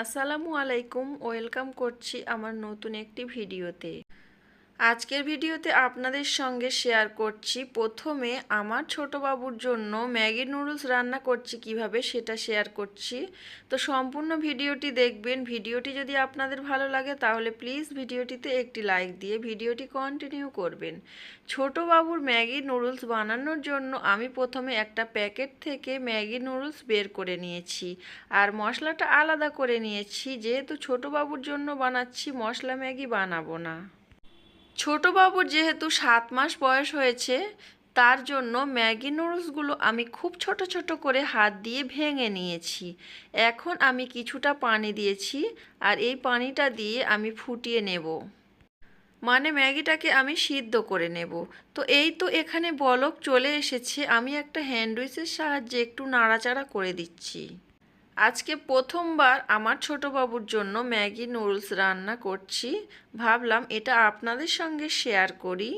আসসালামু আলাইকুম ওয়েলকাম করছি আমার নতুন একটি ভিডিওতে। আজকের ভিডিওতে আপনাদের সঙ্গে শেয়ার করছি। প্রথমে আমার ছোট বাবুর জন্য ম্যাগি নুডলস রান্না করছি কীভাবে সেটা শেয়ার করছি। তো সম্পূর্ণ ভিডিওটি দেখবেন। ভিডিওটি যদি আপনাদের ভালো লাগে তাহলে প্লিজ ভিডিওটিতে একটি লাইক দিয়ে ভিডিওটি কন্টিনিউ করবেন। ছোট বাবুর ম্যাগি নুডলস বানানোর জন্য আমি প্রথমে একটা প্যাকেট থেকে ম্যাগি নুডলস বের করে নিয়েছি আর মশলাটা আলাদা করে নিয়েছি। যেহেতু ছোট বাবুর জন্য বানাচ্ছি, মশলা ম্যাগি বানাবো না। ছোট বাবুর যেহেতু সাত মাস বয়স হয়েছে, তার জন্য ম্যাগি নুডলসগুলো আমি খুব ছোট ছোট করে হাত দিয়ে ভেঙে নিয়েছি। এখন আমি কিছুটা পানি দিয়েছি আর এই পানিটা দিয়ে আমি ফুটিয়ে নেব। মানে ম্যাগিটাকে আমি সিদ্ধ করে নেব। তো এই তো এখানে বলক চলে এসেছে, আমি একটা হ্যান্ডউইচের সাহায্যে একটু নাড়াচাড়া করে দিচ্ছি। আজকে প্রথমবার আমার ছোট বাবুর জন্য ম্যাগি নুডলস রান্না করছি। ভাবলাম এটা আপনাদের সঙ্গে শেয়ার করি।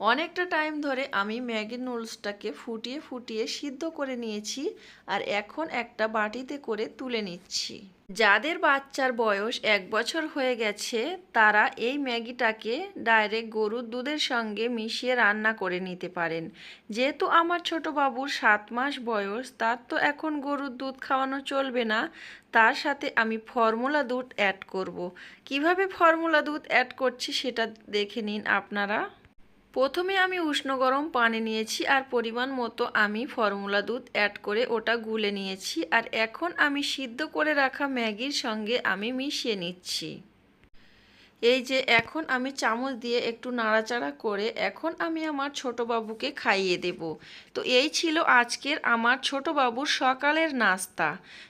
অনেকটা টাইম ধরে আমি ম্যাগি নুডলসটাকে ফুটিয়ে ফুটিয়ে সিদ্ধ করে নিয়েছি আর এখন একটা বাটিতে করে তুলে নিচ্ছি। যাদের বাচ্চার বয়স এক বছর হয়ে গেছে, তারা এই ম্যাগিটাকে ডাইরেক্ট গরুর দুধের সঙ্গে মিশিয়ে রান্না করে নিতে পারেন। যেহেতু আমার ছোট বাবুর সাত মাস বয়স, তার তো এখন গরুর দুধ খাওয়ানো চলবে না। তার সাথে আমি ফর্মুলা দুধ অ্যাড করব। কীভাবে ফর্মুলা দুধ অ্যাড করছি সেটা দেখে নিন আপনারা। প্রথমে আমি উষ্ণ গরম পানি নিয়েছি আর পরিমাণ মতো আমি ফর্মুলা দুধ অ্যাড করে ওটা গুলে নিয়েছি আর এখন আমি সিদ্ধ করে রাখা ম্যাগির সঙ্গে আমি মিশিয়ে নিচ্ছি। এই যে এখন আমি চামচ দিয়ে একটু নাড়াচাড়া করে এখন আমি আমার ছোট বাবুকে খাইয়ে দেব। তো এই ছিল আজকের আমার ছোট বাবুর সকালের নাস্তা।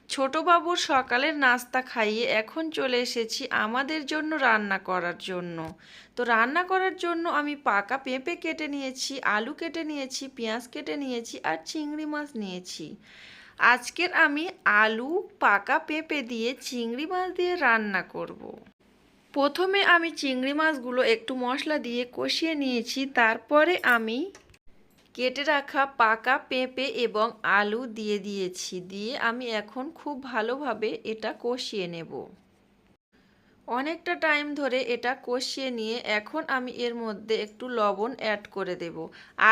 ছোট বাবুর সকালের নাস্তা খাইয়ে এখন চলে এসেছি আমাদের জন্য রান্না করার জন্য। তো রান্না করার জন্য আমি পাকা পেঁপে কেটে নিয়েছি, আলু কেটে নিয়েছি, পেঁয়াজ কেটে নিয়েছি আর চিংড়ি মাছ নিয়েছি। আজকের আমি আলু পাকা পেঁপে দিয়ে চিংড়ি মাছ দিয়ে রান্না করব। প্রথমে আমি চিংড়ি মাছগুলো একটু মশলা দিয়ে কষিয়ে নিয়েছি, তারপরে আমি কেটে রাখা পাকা পেঁপে এবং আলু দিয়ে দিয়েছি, দিয়ে আমি এখন খুব ভালোভাবে এটা কষিয়ে নেব। অনেকটা টাইম ধরে এটা কষিয়ে নিয়ে এখন আমি এর মধ্যে একটু লবণ অ্যাড করে দেব।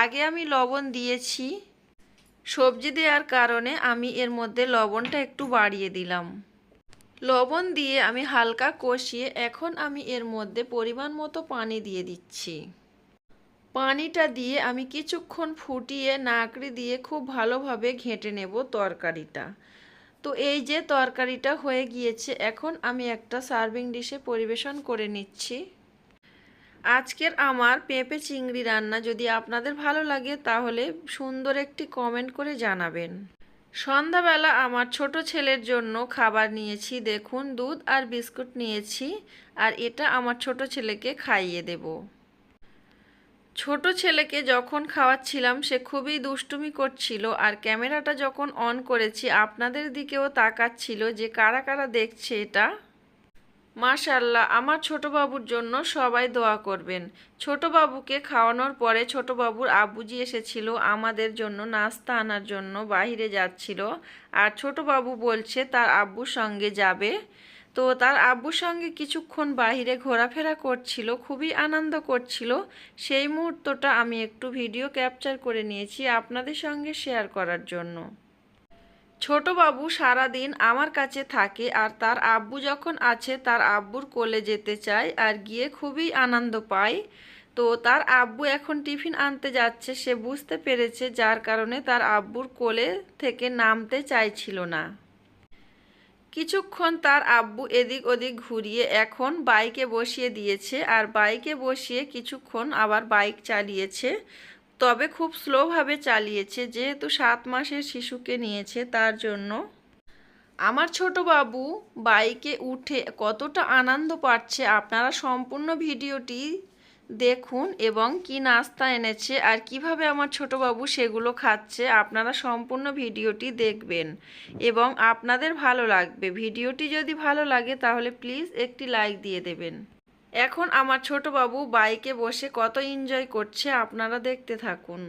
আগে আমি লবণ দিয়েছি, সবজি দেওয়ার কারণে আমি এর মধ্যে লবণটা একটু বাড়িয়ে দিলাম। লবণ দিয়ে আমি হালকা কষিয়ে এখন আমি এর মধ্যে পরিমাণ মতো পানি দিয়ে দিচ্ছি। পানিটা দিয়ে আমি কিছুক্ষণ ফুটিয়ে নাকড়ি দিয়ে খুব ভালোভাবে ঘেঁটে নেব তরকারিটা। তো এই যে তরকারিটা হয়ে গিয়েছে, এখন আমি একটা সার্ভিং ডিশে পরিবেশন করে নিচ্ছি। আজকের আমার পেঁপে চিংড়ি রান্না যদি আপনাদের ভালো লাগে, তাহলে সুন্দর একটি কমেন্ট করে জানাবেন। সন্ধ্যাবেলা আমার ছোট ছেলের জন্য খাবার নিয়েছি, দেখুন, দুধ আর বিস্কুট নিয়েছি, আর এটা আমার ছোট ছেলেকে খাইয়ে দেব। ছোট ছেলেকে যখন খাওয়াচ্ছিলাম, সে খুবই দুষ্টুমি করছিল, আর ক্যামেরাটা যখন অন করেছি, আপনাদের দিকেও তাকাচ্ছিল যে কারা কারা দেখছে এটা। মাশাল্লাহ আমার ছোট বাবুর জন্য সবাই দোয়া করবেন। ছোট বাবুকে খাওয়ানোর পরে ছোট বাবুর আব্বুজি এসেছিল আমাদের জন্য নাস্তা আনার জন্য বাহিরে যাচ্ছিল। আর ছোট বাবু বলছে, তার আব্বুর সঙ্গে যাবে। তো তার আব্বুর সঙ্গে কিছুক্ষণ বাহিরে ঘোরাফেরা করছিল, খুবই আনন্দ করছিল। সেই মুহূর্তটা আমি একটু ভিডিও ক্যাপচার করে নিয়েছি আপনাদের সঙ্গে শেয়ার করার জন্য। ছোট বাবু সারাদিন আমার কাছে থাকে আর তার আব্বু যখন আছে তার আব্বুর কোলে যেতে চায় আর গিয়ে খুবই আনন্দ পায়। তো তার আব্বু এখন টিফিন আনতে যাচ্ছে, সে বুঝতে পেরেছে যার কারণে তার আব্বুর কোলে থেকে নামতে চাইছিল না। কিছুক্ষণ তার আব্বু এদিক ওদিক ঘুরিয়ে এখন বাইকে বসিয়ে দিয়েছে আর বাইকে বসিয়ে কিছুক্ষণ আবার বাইক চালিয়েছে। তবে খুব স্লোভাবে চালিয়েছে, যেহেতু সাত মাসের শিশুকে নিয়েছে তার জন্য। আমার ছোট বাবু বাইকে উঠে কতটা আনন্দ পাচ্ছে। আপনারা সম্পূর্ণ ভিডিওটি দেখুন এবং কি নাস্তা এনেছে আর কীভাবে আমার ছোট বাবু সেগুলো খাচ্ছে। আপনারা সম্পূর্ণ ভিডিওটি দেখবেন এবং আপনাদের ভালো লাগবে। ভিডিওটি যদি ভালো লাগে তাহলে প্লিজ একটি লাইক দিয়ে দেবেন। এখন আমার ছোট বাবু বাইকে বসে কত এনজয় করছে আপনারা দেখতে থাকুন।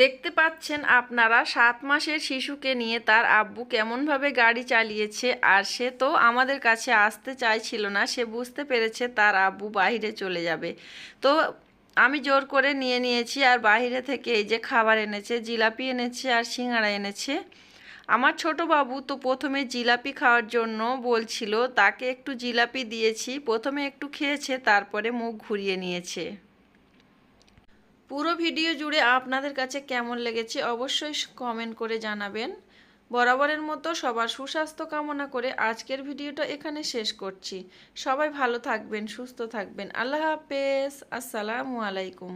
দেখতে পাচ্ছেন আপনারা, সাত মাসের শিশুকে নিয়ে তার আব্বু কেমনভাবে গাড়ি চালিয়েছে আর সে তো আমাদের কাছে আসতে চাইছিল না, সে বুঝতে পেরেছে তার আব্বু বাইরে চলে যাবে। তো আমি জোর করে নিয়ে নিয়েছি আর বাইরে থেকে এই যে খাবার এনেছে, জিলাপি এনেছে আর সিঙ্গারা এনেছে। আমার ছোট বাবু তো প্রথমে জিলাপি খাওয়ার জন্য বলছিল, তাকে একটু জিলাপি দিয়েছি, প্রথমে একটু খেয়েছে, তারপরে মুখ ঘুরিয়ে নিয়েছে। পুরো ভিডিও জুড়ে আপনাদের কাছে কেমন লেগেছে অবশ্যই কমেন্ট করে জানাবেন। বরাবরের মতো সবার সুস্বাস্থ্য কামনা করে আজকের ভিডিওটা এখানে শেষ করছি। সবাই ভালো থাকবেন, সুস্থ থাকবেন। আল্লাহ হাফেজ। আসসালামু আলাইকুম।